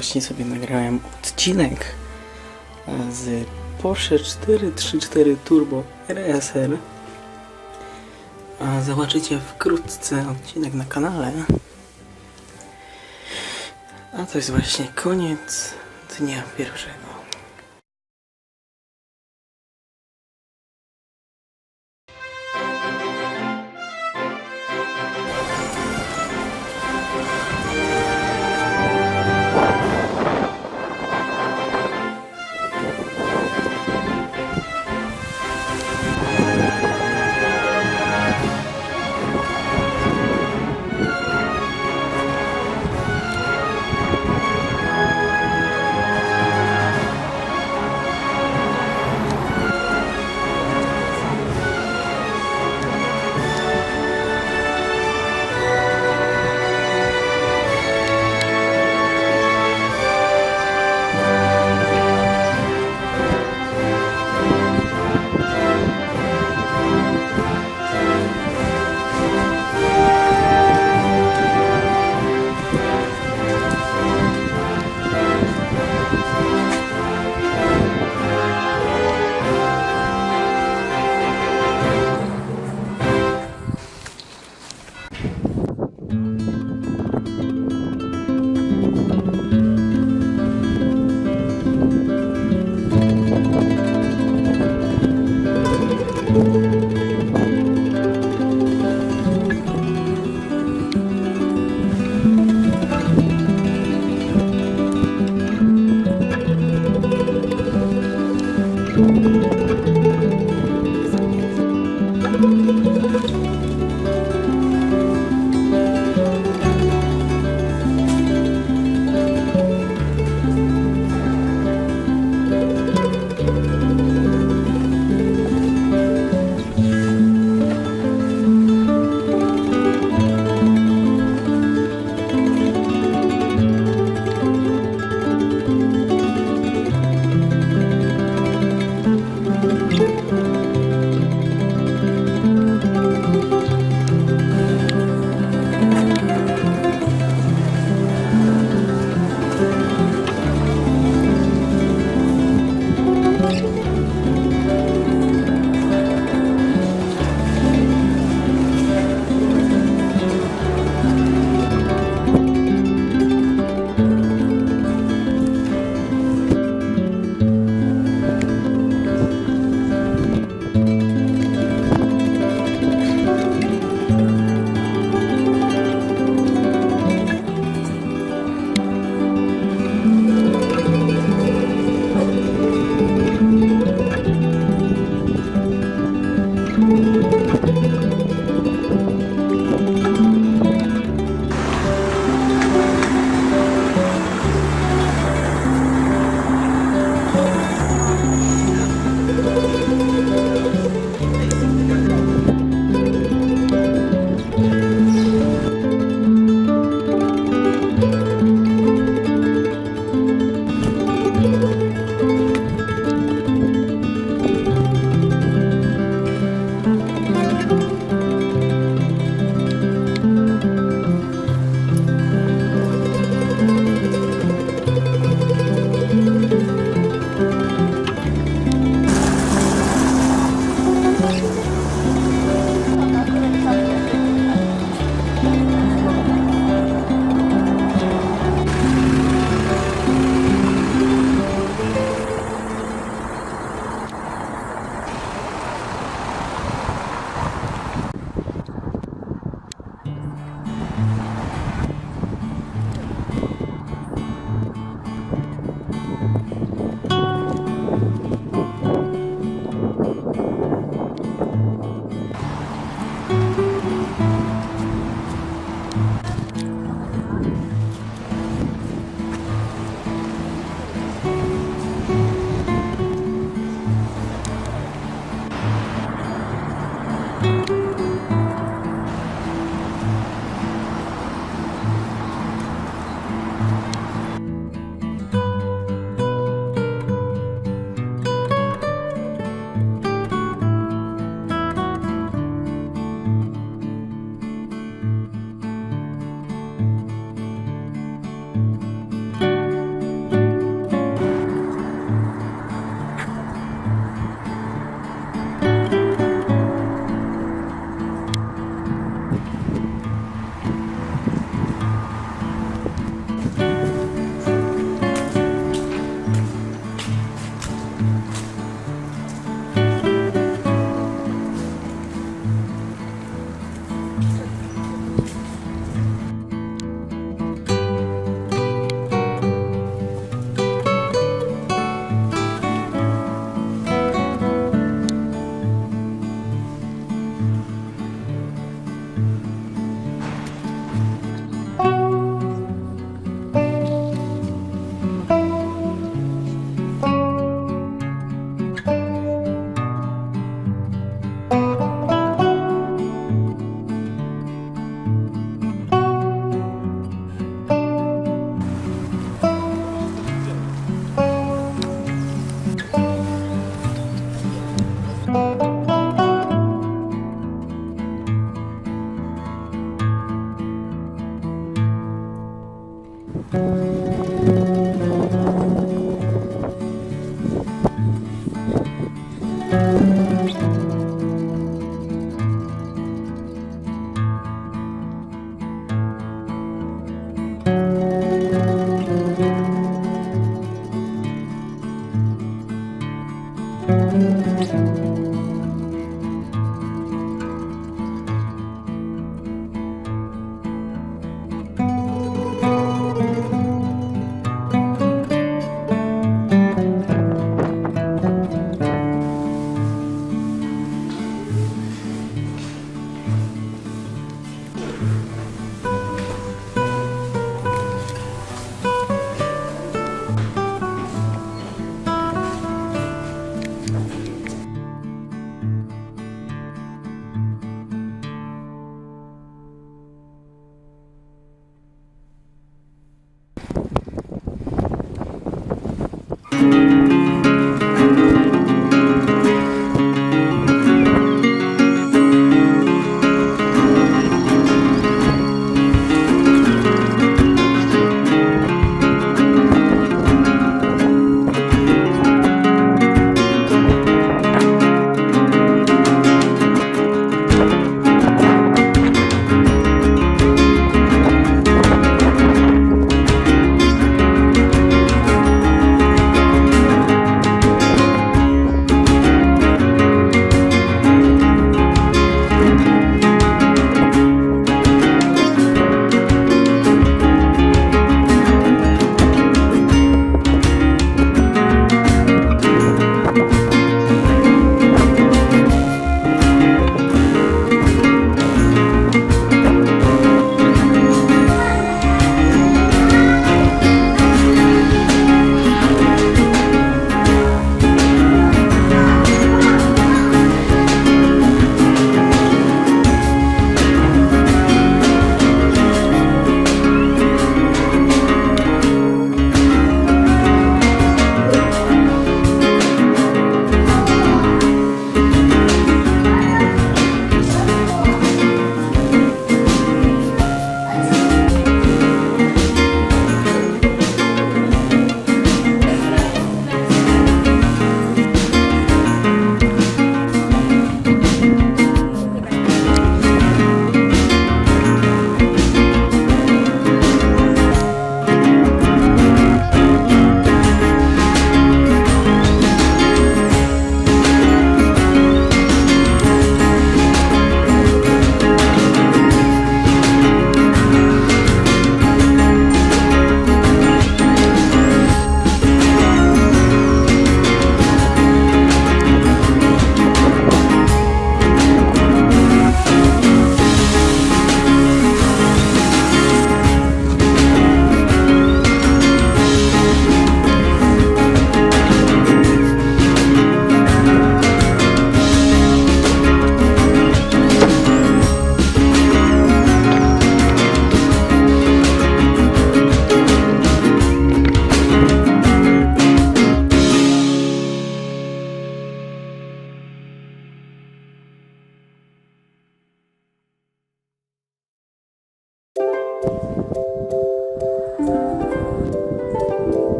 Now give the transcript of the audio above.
właśnie sobie nagrałem odcinek e, z Porsche 434 Turbo RSR. Zobaczycie wkrótce odcinek na kanale. A to jest właśnie koniec dnia pierwszego.